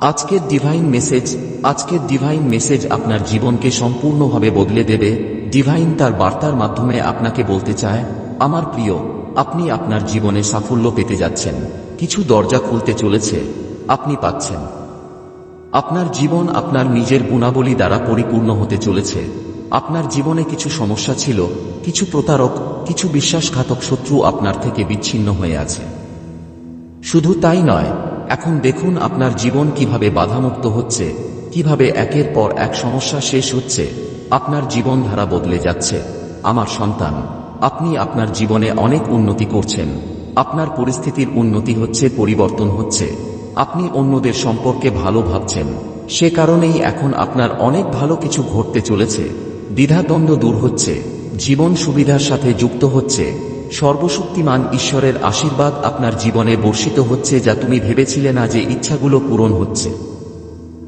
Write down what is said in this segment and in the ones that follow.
আজকের divine message আজকের divine message আপনার জীবনকে সম্পূর্ণভাবে বদলে দেবে। ডিভাইন তার বার্তার মাধ্যমে আপনাকে বলতে চায়, আমার প্রিয়, আপনি আপনার জীবনে সাফল্য পেতে যাচ্ছেন। কিছু দরজা খুলতে চলেছে, আপনি পাচ্ছেন। আপনার জীবন আপনার নিজের গুণাবলী দ্বারা পরিপূর্ণ হতে চলেছে। আপনার জীবনে কিছু সমস্যা ছিল, কিছু প্রতারক, কিছু বিশ্বাসঘাতক শত্রু আপনার থেকে বিচ্ছিন্ন হয়ে আছে। শুধু তাই নয় এখন দেখুন আপনার জীবন কীভাবে বাধামুক্ত হচ্ছে, কীভাবে একের পর এক সমস্যা শেষ হচ্ছে, আপনার জীবনধারা বদলে যাচ্ছে। আমার সন্তান, আপনি আপনার জীবনে অনেক উন্নতি করছেন। আপনার পরিস্থিতির উন্নতি হচ্ছে, পরিবর্তন হচ্ছে। আপনি অন্যদের সম্পর্কে ভালো ভাবছেন। সে কারণেই এখন আপনার অনেক ভালো কিছু ঘটতে চলেছে। দ্বিধাদ্বন্দ্ব দূর হচ্ছে। জীবন সুবিধার সাথে যুক্ত হচ্ছে। সর্বশক্তিমান ঈশ্বরের আশীর্বাদ আপনার জীবনে বর্ষিত হচ্ছে যা তুমি ভেবেছিলে না যে ইচ্ছাগুলো পূরণ হচ্ছে।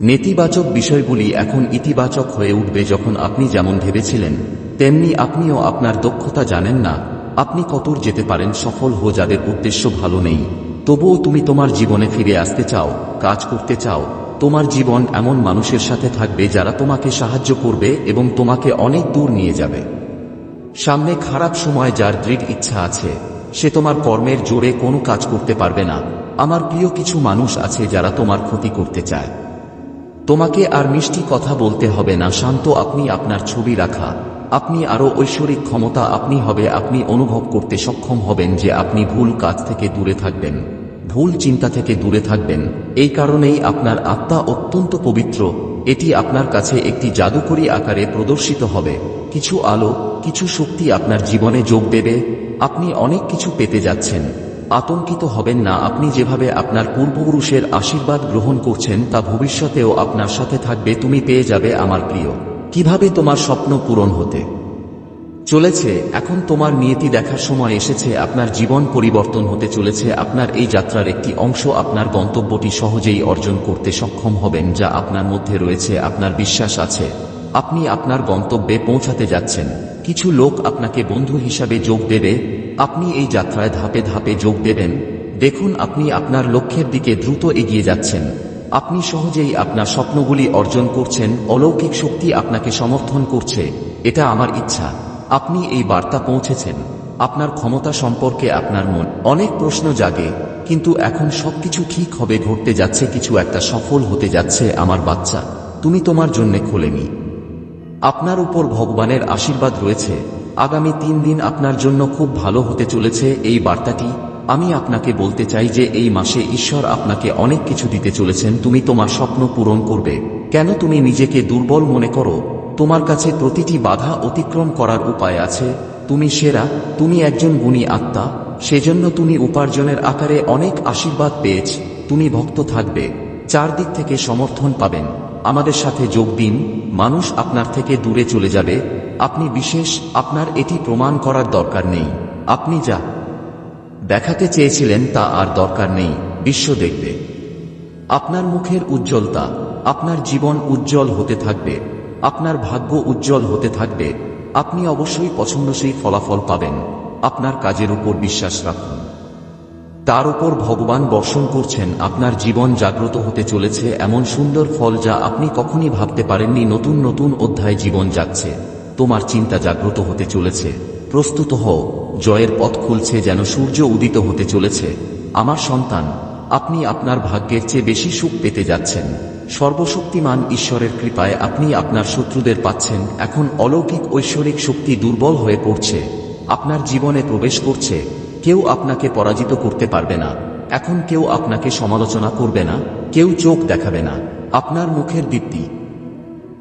নেতিবাচক বিষয়গুলি এখন ইতিবাচক হয়ে উঠবে যখন আপনি যেমন ভেবেছিলেন, তেমনি আপনিও আপনার দক্ষতা জানেন না, আপনি কতর যেতে পারেন সফল হো যাদের উদ্দেশ্য ভালো নেই। তবুও তুমি তোমার জীবনে ফিরে আসতে চাও, কাজ করতে চাও, তোমার জীবন এমন মানুষের সাথে থাকবে যারা তোমাকে সাহায্য করবে এবং তোমাকে অনেক দূর নিয়ে যাবে। সামনে খারাপ সময় যার দৃঢ় ইচ্ছা আছে, সে তোমার কর্মের জোরে কোনো কাজ করতে পারবে না। আমার প্রিয় কিছু মানুষ আছে যারা তোমার ক্ষতি করতে চায়। তোমাকে আর মিষ্টি কথা বলতে হবে না, শান্ত আপনি আপনার ছবি রাখা। আপনি আরও ঐশ্বরিক ক্ষমতা আপনি হবে, আপনি অনুভব করতে সক্ষম হবেন যে আপনি ভুল কাজ থেকে দূরে থাকবেন। ভুল চিন্তা থেকে দূরে থাকবেন। এই কারণেই আপনার আত্মা অত্যন্ত পবিত্র। এটি আপনার কাছে একটি জাদুকরী আকারে প্রদর্শিত হবে। কিছু আলো, কিছু শক্তি আপনার জীবনে যোগ দেবে, আপনি অনেক কিছু পেতে যাচ্ছেন। আতঙ্কিত হবেন না, আপনি যেভাবে আপনার পূর্বপুরুষের আশীর্বাদ গ্রহণ করছেন, তা ভবিষ্যতেও আপনার সাথে থাকবে, তুমি পেয়ে যাবে আমার প্রিয়। কীভাবে তোমার স্বপ্ন পূরণ হতে? চলেছে, এখন তোমার নিয়তি দেখার সময় এসেছে, আপনার জীবন পরিবর্তন হতে চলেছে, আপনার এই যাত্রার একটি অংশ, আপনার গন্তব্যটি সহজেই অর্জন করতে সক্ষম হবেন, যা আপনার মধ্যে রয়েছে, আপনার বিশ্বাস আছে। আপনি আপনার গন্তব্যে পৌঁছাতে যাচ্ছেন। কিছু লোক আপনাকে বন্ধু হিসাবে যোগ দেবে। আপনি এই যাত্রায় ধাপে ধাপে যোগ দেবেন। দেখুন, আপনি আপনার লক্ষ্যের দিকে দ্রুত এগিয়ে যাচ্ছেন। আপনি সহজেই আপনার স্বপ্নগুলি অর্জন করছেন। অলৌকিক শক্তি আপনাকে সমর্থন করছে। এটা আমার ইচ্ছা। আপনি এই বার্তা পৌঁছেছেন। আপনার ক্ষমতা সম্পর্কে আপনার মন। অনেক প্রশ্ন জাগে, কিন্তু এখন সবকিছু ঠিক হবে, ঘটতে যাচ্ছে, কিছু একটা সফল হতে যাচ্ছে আমার বাচ্চা। তুমি তোমার জন্যে খোলেনি আপনার উপর ভগবানের আশীর্বাদ রয়েছে। আগামী তিন দিন আপনার জন্য খুব ভালো হতে চলেছে এই বার্তাটি। আমি আপনাকে বলতে চাই যে এই মাসে ঈশ্বর আপনাকে অনেক কিছু দিতে চলেছেন, তুমি তোমার স্বপ্ন পূরণ করবে। কেন তুমি নিজেকে দুর্বল মনে করো? তোমার কাছে প্রতিটি বাধা অতিক্রম করার উপায় আছে। তুমি সেরা, তুমি একজন গুণী আত্মা। সেজন্য তুমি উপার্জনের আকারে অনেক আশীর্বাদ পেয়েছ। তুমি ভক্ত থাকবে। চারদিক থেকে সমর্থন পাবেন। আমাদের সাথে যোগ দিন, মানুষ আপনার থেকে দূরে চলে যাবে, আপনি বিশেষ, আপনার এটি প্রমাণ করার দরকার নেই। আপনি যা দেখাতে চেয়েছিলেন তা আর দরকার নেই, বিশ্ব দেখবে। আপনার মুখের উজ্জ্বলতা, আপনার জীবন উজ্জ্বল হতে থাকবে, আপনার ভাগ্য উজ্জ্বল হতে থাকবে, আপনি অবশ্যই পছন্দসই ফলাফল পাবেন, আপনার কাজের উপর বিশ্বাস রাখুন। তার উপর ভগবান বর্ষণ করছেন, আপনার জীবন জাগ্রত হতে চলেছে এমন সুন্দর ফল যা আপনি কখনই ভাবতে পারেননি নতুন নতুন অধ্যায় জীবন যাচ্ছে। তোমার চিন্তা জাগ্রত হতে চলেছে। প্রস্তুত হও, জয়ের পথ খুলছে যেন সূর্য উদিত হতে চলেছে। আমার সন্তান, আপনি আপনার ভাগ্যের চেয়ে বেশি সুখ পেতে যাচ্ছেন। সর্বশক্তিমান ঈশ্বরের কৃপায় আপনি আপনার শত্রুদের পাচ্ছেন। এখন অলৌকিক ঐশ্বরিক শক্তি দুর্বল হয়ে পড়ছে। আপনার জীবনে প্রবেশ করছে। কেউ আপনাকে পরাজিত করতে পারবে না। এখন কেউ আপনাকে সমালোচনা করবে না, কেউ চোখ দেখাবে না। আপনার মুখের দীপ্তি।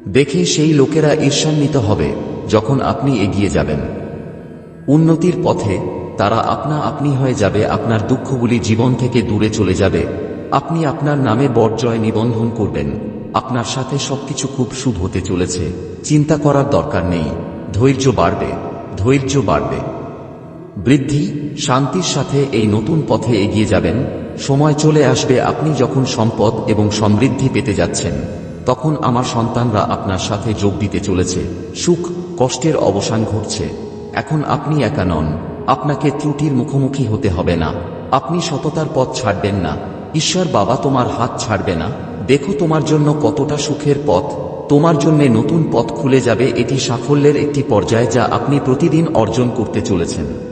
দেখে সেই লোকেরা ঈর্ষান্বিত হবে, যখন আপনি এগিয়ে যাবেন। উন্নতির পথে তারা আপনা আপনি হয়ে যাবে, আপনার দুঃখগুলি জীবন থেকে দূরে চলে যাবে। আপনি আপনার নামে বরজয় নিবন্ধন করবেন। আপনার সাথে সবকিছু খুব শুভ হতে চলেছে। চিন্তা করার দরকার নেই। ধৈর্য বাড়বে ধৈর্য বাড়বে। বৃদ্ধি, শান্তির সাথে এই নতুন পথে এগিয়ে যাবেন। সময় চলে আসবে আপনি যখন সম্পদ এবং সমৃদ্ধি পেতে যাচ্ছেন। তখন আমার সন্তানরা আপনার সাথে যোগ দিতে চলেছে। সুখ, কষ্টের অবসান ঘটছে। এখন আপনি একা নন। আপনাকে ত্রুটির মুখোমুখি হতে হবে না। আপনি সততার পথ ছাড়বেন না। ঈশ্বর বাবা তোমার হাত ছাড়বে না। দেখো তোমার জন্য কতটা সুখের পথ। তোমার জন্য নতুন পথ খুলে যাবে এটি সাফল্যের একটি পর্যায় যা আপনি প্রতিদিন অর্জন করতে চলেছেন।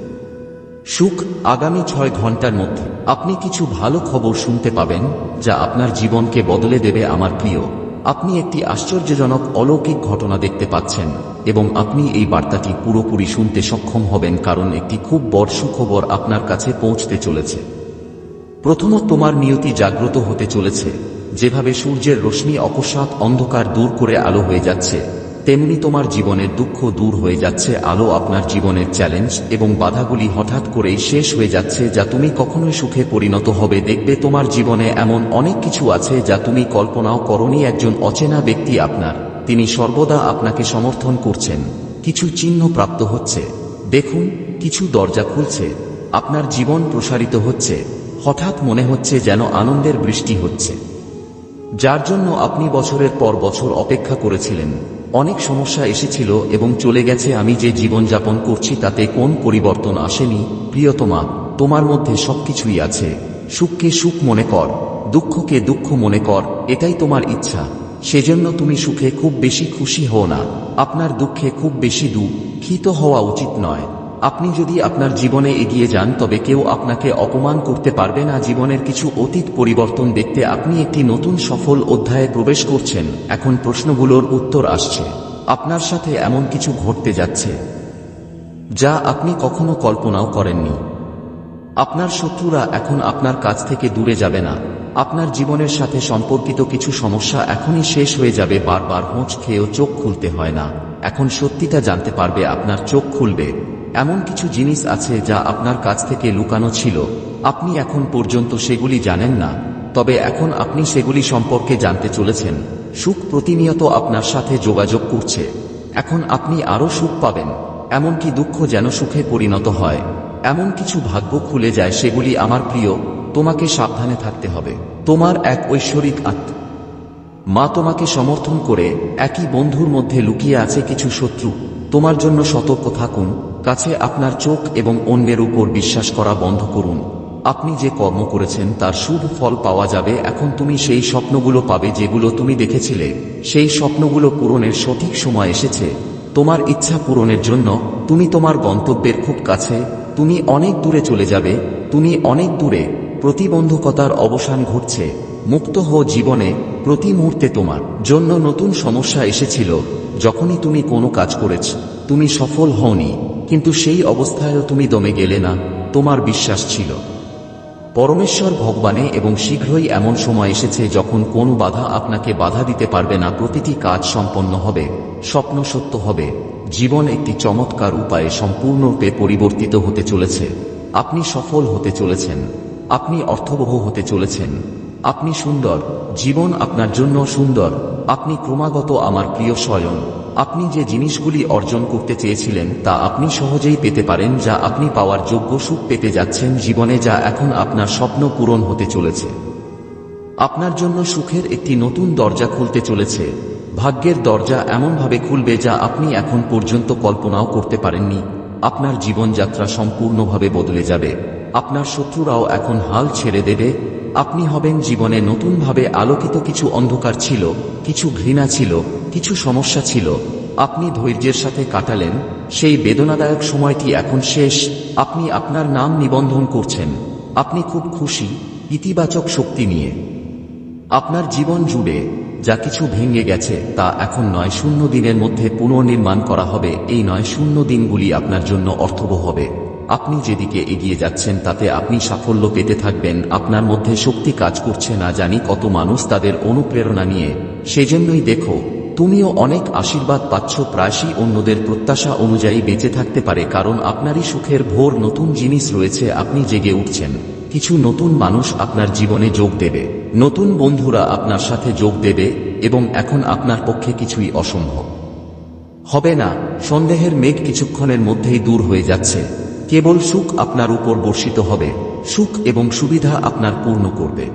সুখ আগামী ছয় ঘণ্টার মধ্যে। আপনি কিছু ভালো খবর শুনতে পাবেন, যা আপনার জীবনকে বদলে দেবে আমার প্রিয়। আপনি একটি আশ্চর্যজনক অলৌকিক ঘটনা দেখতে পাচ্ছেন, এবং আপনি এই বার্তাটি পুরোপুরি শুনতে সক্ষম হবেন কারণ একটি খুব বড় সুখবর আপনার কাছে পৌঁছতে চলেছে। প্রথমত তোমার নিয়তি জাগ্রত হতে চলেছে, যেভাবে সূর্যের রশ্মি অকস্মাৎ অন্ধকার দূর করে আলো হয়ে যাচ্ছে। তেমনি তোমার জীবনের দুঃখ দূর হয়ে যাচ্ছে, আলো আপনার জীবনের চ্যালেঞ্জ এবং বাধাগুলি হঠাৎ করেই শেষ হয়ে যাচ্ছে যা তুমি কখনোই সুখে পরিণত হবে। দেখবে তোমার জীবনে এমন অনেক কিছু আছে যা তুমি কল্পনাও করনি একজন অচেনা ব্যক্তি আপনার। তিনি সর্বদা আপনাকে সমর্থন করছেন। কিছু চিহ্ন প্রাপ্ত হচ্ছে। দেখুন, কিছু দরজা খুলছে। আপনার জীবন প্রসারিত হচ্ছে। হঠাৎ মনে হচ্ছে যেন আনন্দের বৃষ্টি হচ্ছে। যার জন্য আপনি বছরের পর বছর অপেক্ষা করেছিলেন। অনেক সমস্যা এসেছিল এবং চলে গেছে, আমি যে জীবনযাপন করছি তাতে কোন পরিবর্তন আসেনি? প্রিয়তমা, তোমার মধ্যে সবকিছুই আছে। সুখকে সুখ মনে কর, দুঃখকে দুঃখ মনে কর, এটাই তোমার ইচ্ছা। সেজন্য তুমি সুখে খুব বেশি খুশি হও না। আপনার দুঃখে খুব বেশি দুঃখিত হওয়া উচিত নয়। আপনি যদি আপনার জীবনে এগিয়ে যান, তবে কেউ আপনাকে অপমান করতে পারবে না। জীবনের কিছু অতীত পরিবর্তন দেখতে আপনি একটি নতুন সফল অধ্যায়ে প্রবেশ করছেন। এখন প্রশ্নগুলোর উত্তর আসছে। আপনার সাথে এমন কিছু ঘটতে যাচ্ছে, যা আপনি কখনো কল্পনাও করেননি। আপনার শত্রুরা এখন আপনার কাছ থেকে দূরে যাবে না। আপনার জীবনের সাথে সম্পর্কিত কিছু সমস্যা এখনই শেষ হয়ে যাবে। বারবার হোঁচ খেয়েও চোখ খুলতে হয় না। এখন সত্যিটা জানতে পারবে, আপনার চোখ খুলবে। এমন কিছু জিনিস আছে যা আপনার কাছ থেকে লুকানো ছিল। আপনি এখন পর্যন্ত সেগুলি জানেন না, তবে এখন আপনি সেগুলি সম্পর্কে জানতে চলেছেন। সুখ প্রতিনিয়ত আপনার সাথে যোগাযোগ করছে। এখন আপনি আরও সুখ পাবেন। এমনকি দুঃখ যেন সুখে পরিণত হয়। এমন কিছু ভাগ্য খুলে যায় সেগুলি আমার প্রিয়, তোমাকে সাবধানে থাকতে হবে। তোমার এক ঐশ্বরিক আত্মা মা তোমাকে সমর্থন করে, একই বন্ধুর মধ্যে লুকিয়ে আছে কিছু শত্রু। তোমার জন্য সতর্ক থাকুন। কাছে আপনার চোখ এবং অন্যের উপর বিশ্বাস করা বন্ধ করুন। আপনি যে কর্ম করেছেন তার শুভ ফল পাওয়া যাবে। এখন তুমি সেই স্বপ্নগুলো পাবে যেগুলো তুমি দেখেছিলে। সেই স্বপ্নগুলো পূরণের সঠিক সময় এসেছে। তোমার ইচ্ছা পূরণের জন্য তুমি তোমার গন্তব্যের খুব কাছে। তুমি অনেক দূরে চলে যাবে। তুমি অনেক দূরে প্রতিবন্ধকতার অবসান ঘটছে। মুক্ত হও জীবনে প্রতি মুহূর্তে তোমার জন্য নতুন সমস্যা এসেছিল। যখনই তুমি কোনো কাজ করেছ, তুমি সফল হওনি। কিন্তু সেই অবস্থায়ও তুমি দমে গেলে না, তোমার বিশ্বাস ছিল। পরমেশ্বর ভগবানে এবং শীঘ্রই এমন সময় এসেছে যখন কোনো বাধা আপনাকে বাধা দিতে পারবে না, প্রতিটি কাজ সম্পন্ন হবে, স্বপ্ন সত্য হবে, জীবন একটি চমৎকার উপায়ে সম্পূর্ণরূপে পরিবর্তিত হতে চলেছে। আপনি সফল হতে চলেছেন, আপনি অর্থবহ হতে চলেছেন, আপনি সুন্দর, জীবন আপনার জন্য সুন্দর, আপনি ক্রমাগত আমার প্রিয় স্বয়ং। আপনি যে জিনিসগুলি অর্জন করতে চেয়েছিলেন, তা আপনি সহজেই পেতে পারেন, যা আপনি পাওয়ার যোগ্য সুখ পেতে যাচ্ছেন জীবনে, যা এখন আপনার স্বপ্ন পূরণ হতে চলেছে। আপনার জন্য সুখের একটি নতুন দরজা খুলতে চলেছে। ভাগ্যের দরজা এমনভাবে খুলবে, যা আপনি এখন পর্যন্ত কল্পনাও করতে পারেননি। আপনার জীবনযাত্রা সম্পূর্ণভাবে বদলে যাবে। আপনার শত্রুরাও এখন হাল ছেড়ে দেবে। আপনি হবেন জীবনে নতুনভাবে আলোকিত কিছু অন্ধকার ছিল, কিছু ঘৃণা ছিল, কিছু সমস্যা ছিল। আপনি ধৈর্যের সাথে কাটালেন, সেই বেদনাদায়ক সময়টি এখন শেষ, আপনি আপনার নাম নিবন্ধন করছেন। আপনি খুব খুশি, ইতিবাচক শক্তি নিয়ে। আপনার জীবন জুড়ে যা কিছু ভেঙে গেছে তা এখন নয় শূন্য দিনের মধ্যে পুনর্নির্মাণ করা হবে, এই নয় শূন্য দিনগুলি আপনার জন্য অর্থবহ হবে। আপনি যেদিকে এগিয়ে যাচ্ছেন তাতে আপনি সাফল্য পেতে থাকবেন। আপনার মধ্যে শক্তি কাজ করছে না জানি কত মানুষ তাদের অনুপ্রেরণা নিয়ে। সেজন্যই দেখো, তুমিও অনেক আশীর্বাদ পাচ্ছ, প্রায়শই অন্যদের প্রত্যাশা অনুযায়ী বেঁচে থাকতে পারে, কারণ আপনারই সুখের ভোর নতুন জিনিস রয়েছে, আপনি জেগে উঠছেন। কিছু নতুন মানুষ আপনার জীবনে যোগ দেবে। নতুন বন্ধুরা আপনার সাথে যোগ দেবে, এবং এখন আপনার পক্ষে কিছুই অসম্ভব। হবে না, সন্দেহের মেঘ কিছুক্ষণের মধ্যেই দূর হয়ে যাচ্ছে। কেবল সুখ আপনার উপর বর্ষিত হবে, সুখ এবং সুবিধা আপনার পূর্ণ করবে।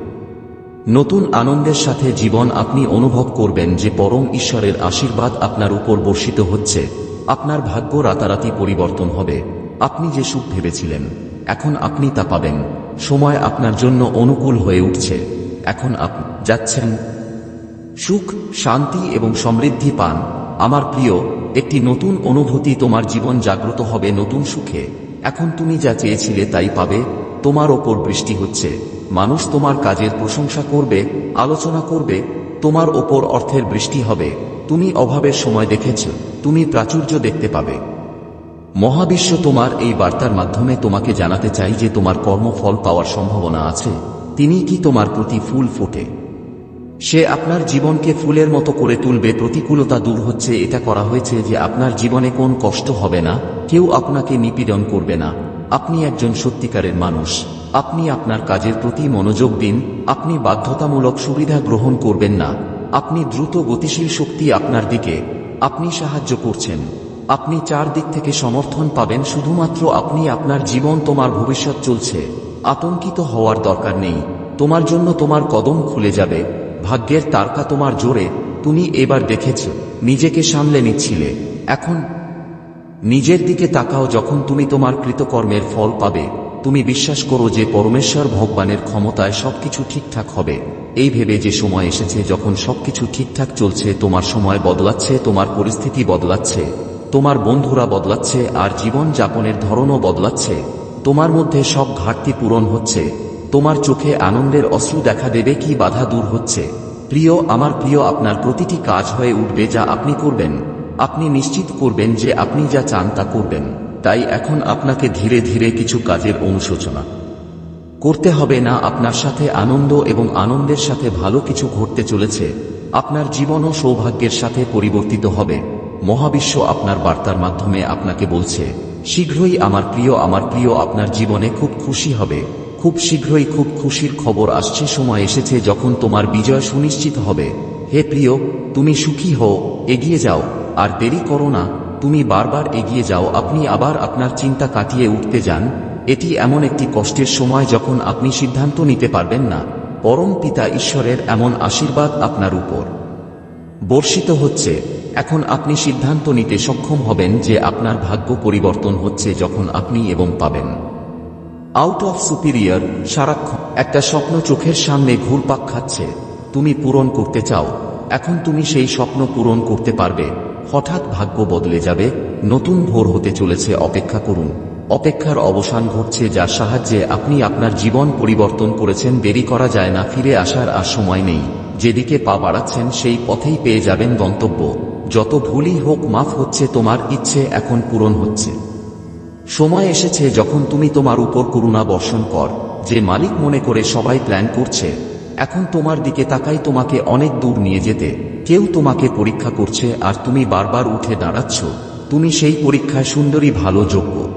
নতুন আনন্দের সাথে জীবন আপনি অনুভব করবেন যে পরম ঈশ্বরের আশীর্বাদ আপনার উপর বর্ষিত হচ্ছে, আপনার ভাগ্য রাতারাতি পরিবর্তন হবে। আপনি যে সুখ ভেবেছিলেন, এখন আপনি তা পাবেন। সময় আপনার জন্য অনুকূল হয়ে উঠছে। এখন আপনি যাচ্ছেন। সুখ, শান্তি এবং সমৃদ্ধি পান। আমার প্রিয়, একটি নতুন অনুভূতি তোমার জীবন জাগ্রত হবে নতুন সুখে। এখন তুমি যা চেয়েছিলে তাই পাবে, তোমার ওপর বৃষ্টি হচ্ছে, মানুষ তোমার কাজের প্রশংসা করবে, আলোচনা করবে, তোমার ওপর অর্থের বৃষ্টি হবে, তুমি অভাবের সময় দেখেছ, তুমি প্রাচুর্য দেখতে পাবে। মহাবিশ্ব তোমার এই বার্তার মাধ্যমে তোমাকে জানাতে চাই যে তোমার কর্মফল পাওয়ার সম্ভাবনা আছে, তিনি কি তোমার প্রতি ফুল ফোটে। সে আপনার জীবনকে ফুলের মতো করে তুলবে, প্রতিকূলতা দূর হচ্ছে, এটা করা হয়েছে যে আপনার জীবনে কোন কষ্ট হবে না কেউ আপনাকে নিপীড়ন করবে না। আপনি একজন সত্যিকারের মানুষ। আপনি আপনার কাজের প্রতি মনোযোগ দিন। আপনি বাধ্যতামূলক সুবিধা গ্রহণ করবেন না। আপনি দ্রুত গতিশীল শক্তি আপনার দিকে। আপনি সাহায্য করছেন। আপনি চার দিক থেকে সমর্থন পাবেন। শুধুমাত্র আপনি আপনার জীবন তোমার ভবিষ্যৎ চলছে। আতঙ্কিত হওয়ার দরকার নেই। তোমার জন্য তোমার কদম খুলে যাবে। ভাগ্যের তারকা তোমার জোরে, তুমি এবার দেখেছ, নিজেকে সামলে নিচ্ছিলে। এখন নিজের দিকে তাকাও যখন তুমি তোমার কৃতকর্মের ফল পাবে। তুমি বিশ্বাস করো যে পরমেশ্বর ভগবানের ক্ষমতায় সবকিছু ঠিকঠাক হবে। এই ভেবে যে সময় এসেছে যখন সবকিছু ঠিকঠাক চলছে, তোমার সময় বদলাচ্ছে, তোমার পরিস্থিতি বদলাচ্ছে, তোমার বন্ধুরা বদলাচ্ছে, আর জীবন যাপনের ধরনও বদলাচ্ছে। তোমার মধ্যে সব ঘাটতি পূরণ হচ্ছে। তোমার চোখে আনন্দের অশ্রু দেখা দেবে কি বাধা দূর হচ্ছে। প্রিয়, আমার প্রিয়, আপনার প্রতিটি কাজ হয়ে উঠবে যা আপনি করবেন। আপনি নিশ্চিত করবেন যে আপনি যা চান তা করবেন। তাই এখন আপনাকে ধীরে ধীরে কিছু কাজের অনুশোচনা। করতে হবে না, আপনার সাথে আনন্দ এবং আনন্দের সাথে ভালো কিছু ঘটতে চলেছে। আপনার জীবনও সৌভাগ্যের সাথে পরিবর্তিত হবে। মহাবিশ্ব আপনার বার্তার মাধ্যমে আপনাকে বলছে, শীঘ্রই আমার প্রিয় আমার প্রিয়, আপনার জীবনে খুব খুশি হবে। খুব শীঘ্রই খুব খুশির খবর আসছে, সময় এসেছে যখন তোমার বিজয় সুনিশ্চিত হবে। হে প্রিয়, তুমি সুখী হও, এগিয়ে যাও। আর দেরি করো না, তুমি বারবার এগিয়ে যাও, আপনি আবার আপনার চিন্তা কাটিয়ে উঠতে যান, এটি এমন একটি কষ্টের সময় যখন আপনি সিদ্ধান্ত নিতে পারবেন না, পরম পিতা ঈশ্বরের এমন আশীর্বাদ আপনার উপর। বর্ষিত হচ্ছে, এখন আপনি সিদ্ধান্ত নিতে সক্ষম হবেন যে আপনার ভাগ্য পরিবর্তন হচ্ছে যখন আপনি এবং পাবেন। আউট অফ সুপিরিয়র সারাক্ষণ একটা স্বপ্ন চোখের সামনে ঘুরপাক খাচ্ছে, তুমি পূরণ করতে চাও, এখন তুমি সেই স্বপ্ন পূরণ করতে পারবে হঠাৎ ভাগ্য বদলে যাবে, নতুন ভোর হতে চলেছে, অপেক্ষা করুন। অপেক্ষার অবসান ঘটছে যার সাহায্যে আপনি আপনার জীবন পরিবর্তন করেছেন, দেরি করা যায় না, ফিরে আসার আর সময় নেই। যেদিকে পা বাড়াচ্ছেন, সেই পথেই পেয়ে যাবেন গন্তব্য। যত ভুলই হোক, মাফ হচ্ছে তোমার, ইচ্ছে এখন পূরণ হচ্ছে। সময় এসেছে যখন তুমি তোমার উপর করুণা বর্ষণ কর। যে মালিক মনে করে সবাই প্ল্যান করছে এখন তোমার দিকে তাকাই, তোমাকে অনেক দূর নিয়ে যেতে। কেউ তোমাকে পরীক্ষা করছে আর তুমি বারবার উঠে দাঁড়াচ্ছ। তুমি সেই পরীক্ষায় সুন্দরী, ভালো, যোগ্য।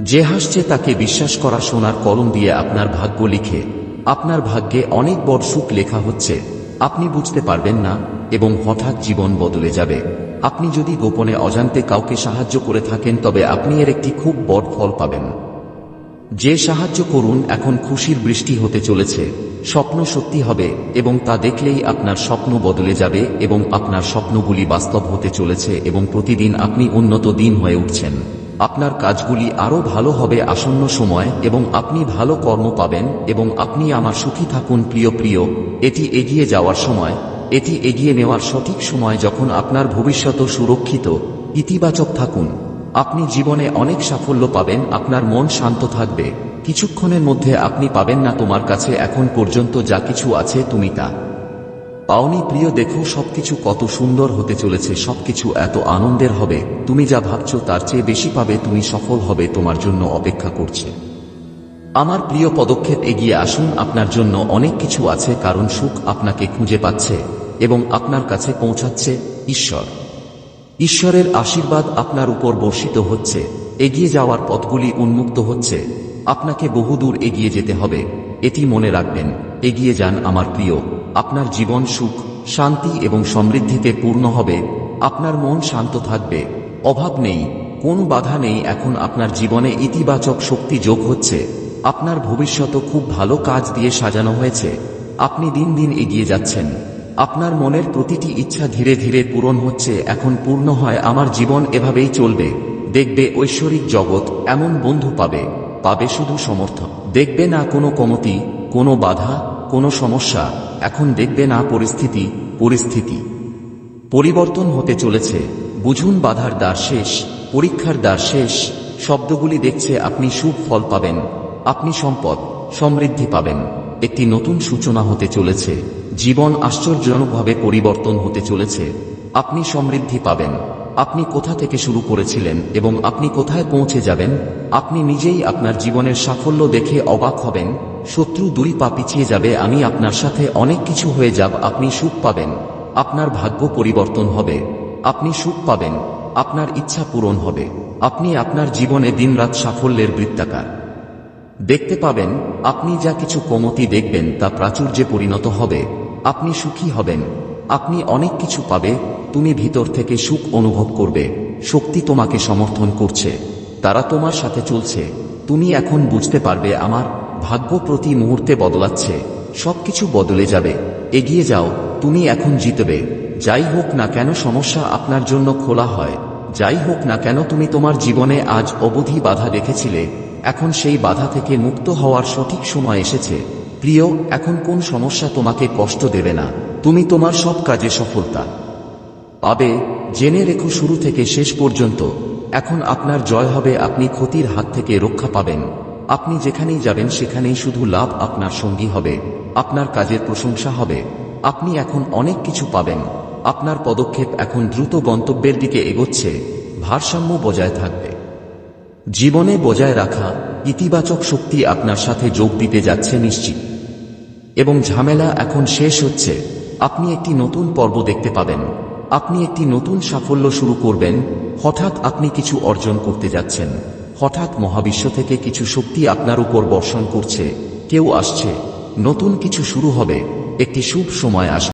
যে হাসছে তাকে বিশ্বাস করা সোনার কলম দিয়ে আপনার ভাগ্য লিখে। আপনার ভাগ্যে অনেক বড় সুখ লেখা হচ্ছে। আপনি বুঝতে পারবেন না, এবং হঠাৎ জীবন বদলে যাবে। আপনি যদি গোপনে অজান্তে কাউকে সাহায্য করে থাকেন, তবে আপনি এর একটি খুব বড় ফল পাবেন। যে সাহায্য করুন, এখন খুশির বৃষ্টি হতে চলেছে। স্বপ্ন সত্যি হবে, এবং তা দেখলেই আপনার স্বপ্ন বদলে যাবে, এবং আপনার স্বপ্নগুলি বাস্তব হতে চলেছে, এবং প্রতিদিন আপনি উন্নত দিন হয়ে উঠছেন। আপনার কাজগুলি আরও ভালো হবে আসন্ন সময়, এবং আপনি ভালো কর্ম পাবেন, এবং আপনি আমার সুখী থাকুন, প্রিয় প্রিয়। এটি এগিয়ে যাওয়ার সময়, এটি এগিয়ে নেওয়ার সঠিক সময় যখন আপনার ভবিষ্যৎ সুরক্ষিত, ইতিবাচক থাকুন। আপনি জীবনে অনেক সাফল্য পাবেন, আপনার মন শান্ত থাকবে। কিছুক্ষণের মধ্যে আপনি পাবেন না তোমার কাছে এখন পর্যন্ত যা কিছু আছে তুমি তা। পাওনি প্রিয়, দেখো সবকিছু কত সুন্দর হতে চলেছে, সবকিছু এত আনন্দের হবে। তুমি যা ভাবছ তার চেয়ে বেশি পাবে, তুমি সফল হবে তোমার জন্য অপেক্ষা করছে। আমার প্রিয় পদক্ষেপ এগিয়ে আসুন, আপনার জন্য অনেক কিছু আছে, কারণ সুখ আপনাকে খুঁজে পাচ্ছে এবং আপনার কাছে পৌঁছাচ্ছে ঈশ্বর। ঈশ্বরের আশীর্বাদ আপনার উপর বর্ষিত হচ্ছে। এগিয়ে যাওয়ার পথগুলি উন্মুক্ত হচ্ছে। আপনাকে বহুদূর এগিয়ে যেতে হবে। এটি মনে রাখবেন। এগিয়ে যান আমার প্রিয়। আপনার জীবন সুখ, শান্তি এবং সমৃদ্ধিতে পূর্ণ হবে। আপনার মন শান্ত থাকবে। অভাব নেই। কোন বাধা নেই। এখন আপনার জীবনে ইতিবাচক শক্তি যোগ হচ্ছে। আপনার ভবিষ্যৎ খুব ভালো কাজ দিয়ে সাজানো হয়েছে। আপনি দিন দিন এগিয়ে যাচ্ছেন। আপনার মনের প্রতিটি ইচ্ছা ধীরে ধীরে পূরণ হচ্ছে, এখন পূর্ণ হয়, আমার জীবন এভাবেই চলবে। দেখবে ঐশ্বরিক জগৎ এমন বন্ধু পাবে পাবে শুধু সমর্থন দেখবে না কোনো কমতি, কোনো বাধা, কোনো সমস্যা, এখন দেখবে না পরিস্থিতি পরিস্থিতি। পরিবর্তন হতে চলেছে, বুঝুন বাধার দ্বার শেষ, পরীক্ষার দ্বার শেষ, শব্দগুলি দেখছে আপনি সুখ ফল পাবেন, আপনি সম্পদ, সমৃদ্ধি পাবেন। একটি নতুন সূচনা হতে চলেছে। জীবন আশ্চর্যজনকভাবে পরিবর্তন হতে চলেছে। আপনি সমৃদ্ধি পাবেন। আপনি কোথা থেকে শুরু করেছিলেন এবং আপনি কোথায় পৌঁছে যাবেন? আপনি নিজেই আপনার জীবনের সাফল্য দেখে অবাক হবেন। শত্রু দুই পা পিছিয়ে যাবে, আমি আপনার সাথে অনেক কিছু হয়ে যাব, আপনি সুখ পাবেন। আপনার ভাগ্য পরিবর্তন হবে। আপনি সুখ পাবেন। আপনার ইচ্ছা পূরণ হবে। আপনি আপনার জীবনে দিনরাত সাফল্যের বৃত্তাকার। দেখতে পাবেন, আপনি যা কিছু কমতি দেখবেন তা প্রাচুর্যে পরিণত হবে। আপনি সুখী হবেন। আপনি অনেক কিছু পাবে, তুমি ভিতর থেকে সুখ অনুভব করবে। শক্তি তোমাকে সমর্থন করছে। তারা তোমার সাথে চলছে। তুমি এখন বুঝতে পারবে আমার ভাগ্য প্রতি মুহূর্তে বদলাচ্ছে। সবকিছু বদলে যাবে। এগিয়ে যাও, তুমি এখন জিতবে। যাই হোক না কেন সমস্যা আপনার জন্য খোলা হয়। যাই হোক না কেন তুমি তোমার জীবনে আজ অবধি বাধা রেখেছিলে। এখন সেই বাধা থেকে মুক্ত হওয়ার সঠিক সময় এসেছে। প্রিয়, এখন কোন সমস্যা তোমাকে কষ্ট দেবে না। তুমি তোমার সব কাজে সফলতা। পাবে জেনে রেখো শুরু থেকে শেষ পর্যন্ত, এখন আপনার জয় হবে আপনি ক্ষতির হাত থেকে রক্ষা পাবেন। আপনি যেখানেই যাবেন সেখানেই শুধু লাভ আপনার সঙ্গী হবে, আপনার কাজের প্রশংসা হবে। আপনি এখন অনেক কিছু পাবেন, আপনার পদক্ষেপ এখন দ্রুত গন্তব্যের দিকে এগোচ্ছে, ভারসাম্য বজায় থাকবে। জীবনে বজায় রাখা ইতিবাচক শক্তি আপনার সাথে যোগ দিতে যাচ্ছে নিশ্চিত। এবং ঝামেলা এখন শেষ হচ্ছে। আপনি একটি নতুন পর্ব দেখতে পাবেন। আপনি একটি নতুন সাফল্য শুরু করবেন। হঠাৎ আপনি কিছু অর্জন করতে যাচ্ছেন। হঠাৎ মহাবিশ্ব থেকে কিছু শক্তি আপনার উপর বর্ষণ করছে। কেউ আসছে। নতুন কিছু শুরু হবে। একটি শুভ সময় আসবে।